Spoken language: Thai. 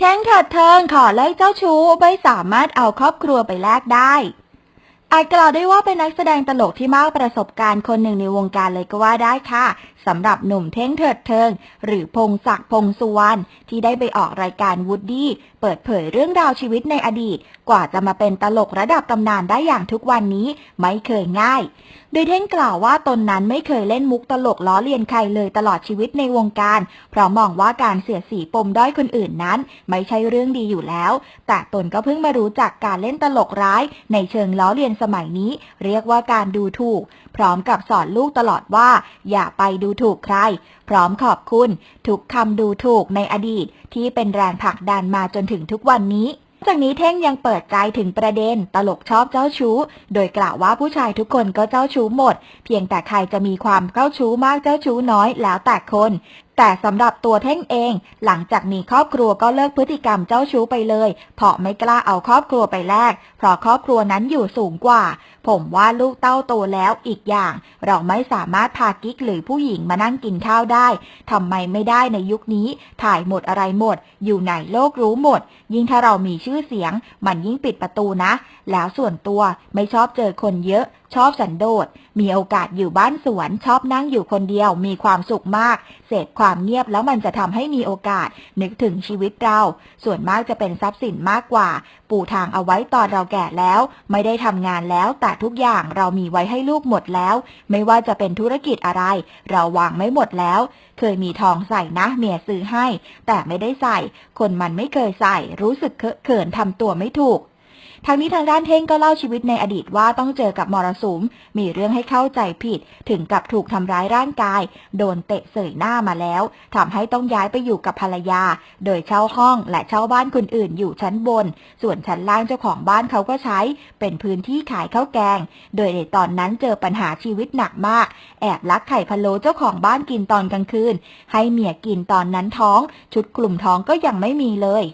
แทงถัดเทิงขอไล่เจ้าชู้ไม่สามารถเอาครอบครัวไปแลกได้ อาจกล่าวได้ว่าเป็นนักแสดงตลกที่มากประสบการณ์คนหนึ่งในวงการเลยก็ว่าได้ค่ะสำหรับหนุ่มเท่งเถิดเทิง หรือพงศักดิ์พงสุวรรณที่ได้ไปออกรายการวูดดี้เปิดเผยเรื่องราวชีวิตในอดีต กว่าจะมาเป็นตลกระดับตำนานได้อย่างทุกวันนี้ไม่เคยง่าย โดยเท่งกล่าวว่าตนนั้นไม่เคยเล่นมุกตลกล้อเลียนใครเลยตลอดชีวิตในวงการ เพราะมองว่าการเสียสีปมด้อยคนอื่นนั้น ไม่ใช่เรื่องดีอยู่แล้ว แต่ตนก็เพิ่งมารู้จักการเล่นตลกร้ายในเชิงล้อเลียนสมัยนี้เรียกว่าการดูถูก พร้อมกับสอนลูกตลอดว่า อย่าไปดูถูกใคร พร้อมขอบคุณ ทุกคำดูถูกในอดีต ที่เป็นแรงผลักดันมาจนถึงทุกวันนี้จากนี้เท่งยังเปิดใจถึงประเด็นตลกชอบเจ้าชู้ โดยกล่าวว่าผู้ชายทุกคนก็เจ้าชู้หมด เพียงแต่ใครจะมีความเจ้าชู้มากเจ้าชู้น้อยแล้วแต่คน แต่สำหรับตัวเท่งเอง หลังจากมีครอบครัวก็เลิกพฤติกรรมเจ้าชู้ไปเลย เพราะไม่กล้าเอาครอบครัวไปแลกเพราะครอบครัวนั้นอยู่สูงกว่า ผมว่าลูกเต้าโตแล้วอีกอย่าง เราไม่สามารถพากิ๊กหรือผู้หญิงมานั่งกินข้าวได้ทำไมไม่ได้ในยุคนี้ ถ่ายหมดอะไรหมด อยู่ไหนโลกรู้หมด ยิ่งถ้าเรามีชื่อเสียง มันยิ่งปิดประตูนะ แล้วส่วนตัวไม่ชอบเจอคนเยอะ ชอบสันโดษ มีโอกาสอยู่บ้านสวน ชอบนั่งอยู่คนเดียว มีความสุขมาก เสพความเงียบแล้วมันจะทำให้มีโอกาส นึกถึงชีวิตเรา ส่วนมากจะเป็นทรัพย์สินมากกว่า ปูทางเอาไว้ตอนเราแก่แล้ว ไม่ได้ทำงานแล้ว แต่ทุกอย่างเรามีไว้ให้ลูกหมดแล้ว ไม่ว่าจะเป็นธุรกิจอะไร เราวางไม่หมดแล้ว เคยมีทองใส่นะเมียซื้อให้ แต่ไม่ได้ใส่ คนมันไม่เคยใส่ รู้สึกเคอะเขินทำตัวไม่ถูก ทางนี้ทางด้านเท่งก็เล่าชีวิตในอดีตว่าต้องเจอกับมรสุม มีเรื่องให้เข้าใจผิด ถึงกับถูกทำร้ายร่างกาย โดนเตะเสยหน้ามาแล้วทำให้ต้องย้ายไปอยู่กับภรรยา โดยเช่าห้องและเช่าบ้านคนอื่นอยู่ชั้นบน ส่วนชั้นล่างเจ้าของบ้านเขาก็ใช้ เป็นพื้นที่ขายข้าวแกง โดยในตอนนั้นเจอปัญหาชีวิตหนักมาก แอบลักไข่พะโล้เจ้าของบ้านกินตอนกลางคืน ให้เมียกินตอนนั้นท้อง ชุดกลุ่มท้องก็ยังไม่มีเลย